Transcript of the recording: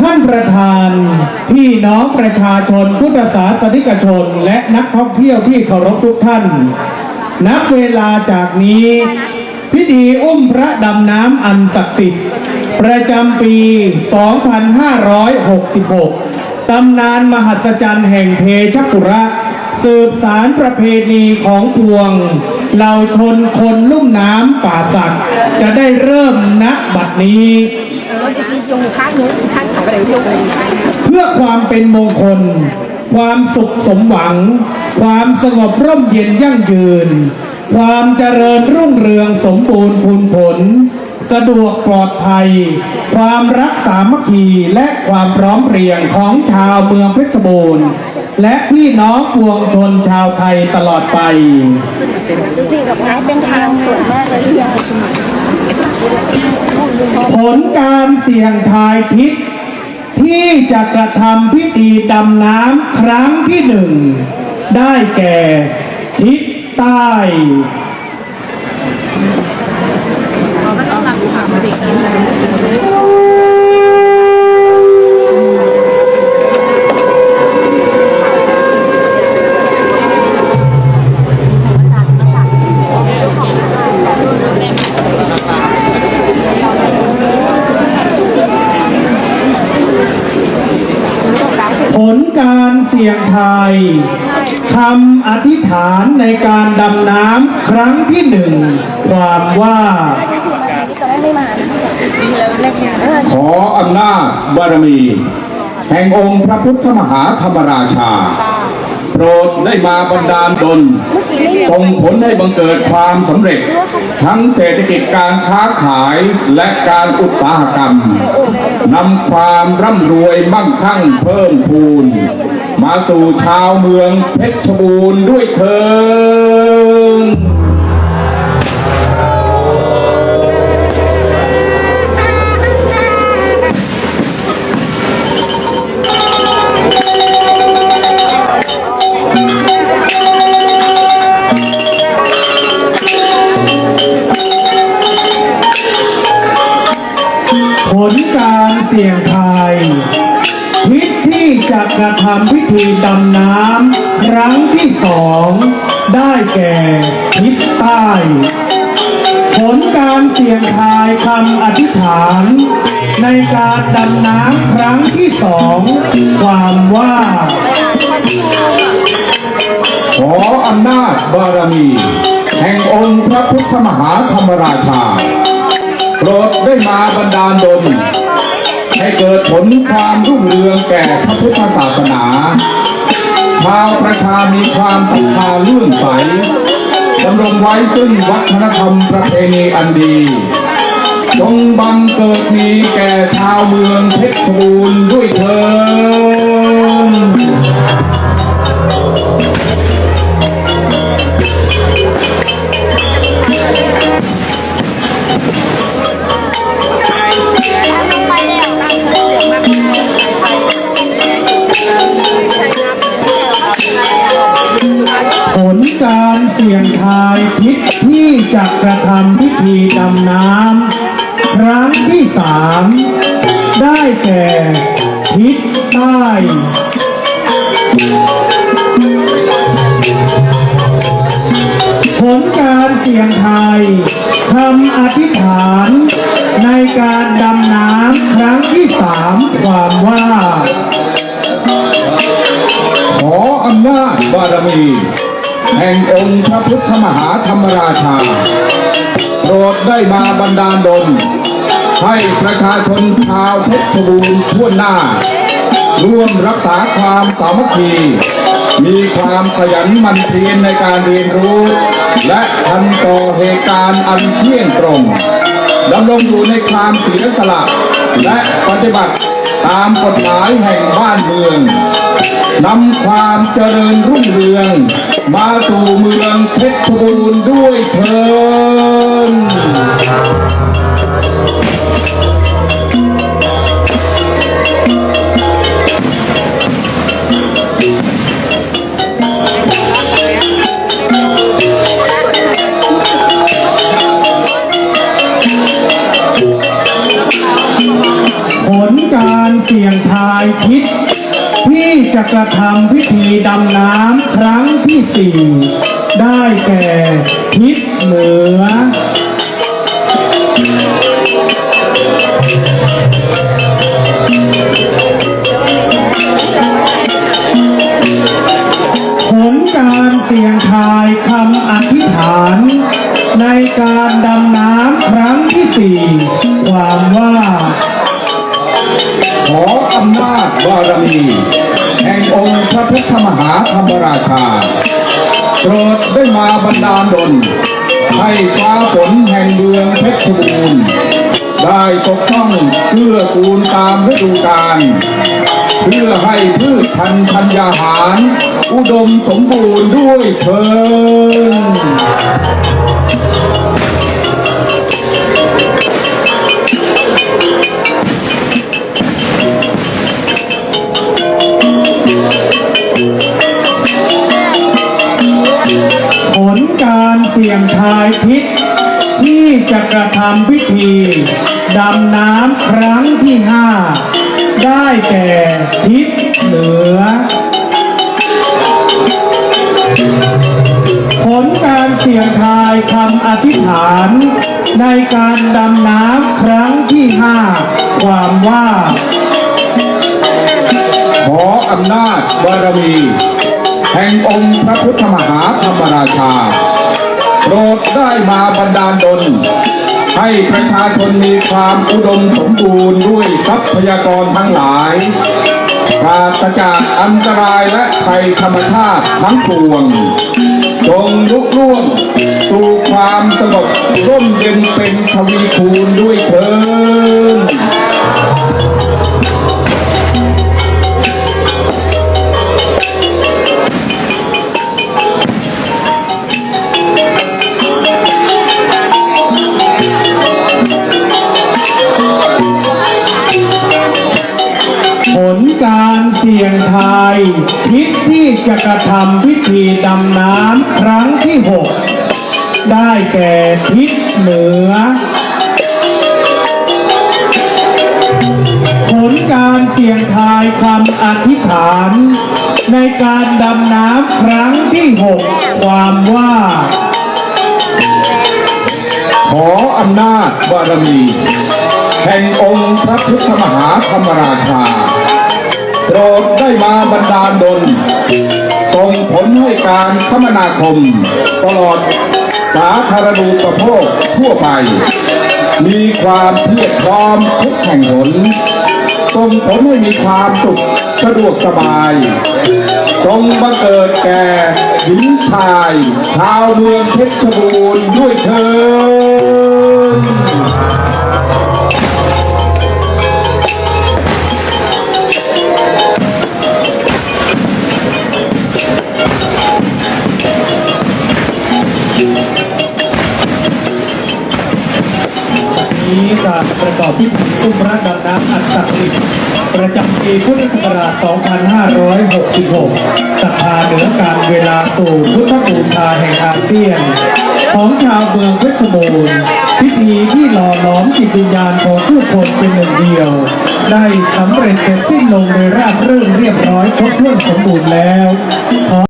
ท่านประธานพี่น้องประชาชนพุทธศาสนิกชนและนักท่องเที่ยวที่เคารพทุกท่าน นับเวลาจากนี้ พิธีอุ้มพระดำน้ำอันศักดิ์สิทธิ์ ประจำปี 2566 ตำนานมหัศจรรย์แห่งเทชกุระ สืบสารประเพณีของพวงเหล่าชนคนลุ่มน้ำป่าสักจะได้เริ่มณบัดนี้ เราจะกินยงข้างนู้นข้างไหนก็ได้ยงเลยข้างเพื่อความเป็นมงคล ความสุขสมหวัง ความสงบร่มเย็นยั่งยืน ความเจริญรุ่งเรืองสมบูรณ์พูนผล สะดวกปลอดภัย ความรักสามัคคีและความพร้อมเพรียงของชาวเมืองเพชรบูรณ์และพี่น้องปวงชนชาวไทยตลอดไปสิ่งดอกไม้เป็นทางสวยมากเลยที่ยัง ผลการเสี่ยงทายทิศที่จะกระทำพิธีดำน้ำครั้งที่หนึ่ง ได้แก่ทิศใต้ ทายคำอธิษฐานในการดำน้ำครั้งที่หนึ่งความว่า ขออำนาจบารมี แห่งองค์พระพุทธมหาธรรมราชา โปรดได้มาบันดาลดลส่งผลให้บังเกิดความสำเร็จ ทั้งเศรษฐกิจการค้าขายและการอุตสาหกรรมนำความร่ำรวยมั่งคั่งเพิ่มพูน มาสู่ชาวเมืองเพชรบูรณ์ด้วยเถิดผลการเสี่ยงทาย ทิศที่จะกระทำพิธีดำน้ำครั้งที่สองได้แก่ทิศใต้ ผลการเสี่ยงทายคำอธิษฐาน ในการดำน้ำครั้งที่สองความว่า ขออำนาจบารมี แห่งองค์พระพุทธมหาธรรมราชา โปรดได้มาบันดาลดล ให้เกิดผลความรุ่งเรืองแก่พระพุทธศาสนาชาวประชามีความศรัทธาเลื่อมใสดำรงไว้ซึ่งวัฒนธรรมประเพณีอันดีจงบังเกิดมีแก่ชาวเมืองเพชรบูรณ์ด้วยเถิด การเสี่ยงทายทิศที่จะกระทำพิธีดำน้ำครั้งที่สามได้แก่ทิศใต้ผลการเสี่ยงทายคำอธิษฐานในการดำน้ำครั้งที่สามความว่า ขออำนาจบารมี แห่งองค์พระพุทธมหาธรรมราชา โปรดได้มาบันดาลดล ให้ประชาชนชาวเพชรบูรณ์ทั่วหน้า ร่วมรักษาความสามัคคีมีความขยันหมั่นเพียรในการเรียนรู้ และทันต่อเหตุการณ์อันเที่ยงตรงดำรงอยู่ในความเสียสละ และปฏิบัติตามกฎหมายแห่งบ้านเมือง นำความเจริญรุ่งเรือง มาสู่เมืองเพชรบูรณ์ด้วยเถิดผลการเสี่ยงทายทิศ ที่จะกระทำพิธีดำน้ำครั้งที่สี่ได้แก่ทิศเหนือาจบารมีแห่งองค์พระพุทธมหาธรรมราชาโปรดได้มาบันดาลดลให้ฟ้าฝนแห่งเมืองเพชรบูรณ์ได้ตกต้องเพื่อกูลตามฤดูกาลเพื่อให้พืชพันธุ์ธัญญาหาร อุดมสมบูรณ์ด้วยเถิด รเสี่ยงทายทิศที่จะกระทำพิธีดำน้ำครั้งที่ห้าได้แก่ทิศเหนือ ผลการเสี่ยงทายคำอธิษฐาน ในการดำน้ำครั้งที่ห้าความว่า ขออำนาจบารมี แห่งองค์พระพุทธมหาธรรมราชา โปรดได้มาบันดาลดลให้ประชาชนมีความอุดมสมบูรณ์ด้วยทรัพยากรทั้งหลายปราศจากอันตรายและภัยธรรมชาติทั้งปวง จงลุกล่วงสู่ความสงบร่มเย็นเป็นทวีคูณด้วยเถิด ทิศที่จะกระทำพิธีดำน้ำครั้งที่หกได้แก่ทิศเหนือ ผลการเสี่ยงทายคำอธิษฐาน ในการดำน้ำครั้งที่หกความว่า ขออำนาจบารมี แห่งองค์พระพุทธมหาธรรมราชา โปรดได้มาบันดาลดลส่งผลให้การคมนาคม ตลอดสาธารณูปโภคทั่วไป มีความเพียรพร้อมทุกแห่งหนส่งผลให้มีความสุขสะดวกสบายจงบังเกิดแก่หญิงชายชาวเมืองเพชรบูรณ์ด้วยเถิด ประกอบพิธีตุ้มพระดำน้ำอันศักดิ์สิทธิ์ประจำปีพุทธศักราช 2566ศรัทธาเหนือการเวลาสู่พุทธบูชาแห่งอาเซียน ของชาวเมืองเพชรบูรณ์พิธีที่หล่อหลอมจิตวิญญาณของผู้คนเป็นหนึ่งเดียว ได้สำเร็จเสร็จสิ้นลงโดยราบรื่นเรียบร้อยครบถ้วนสมบูรณ์แล้วขอ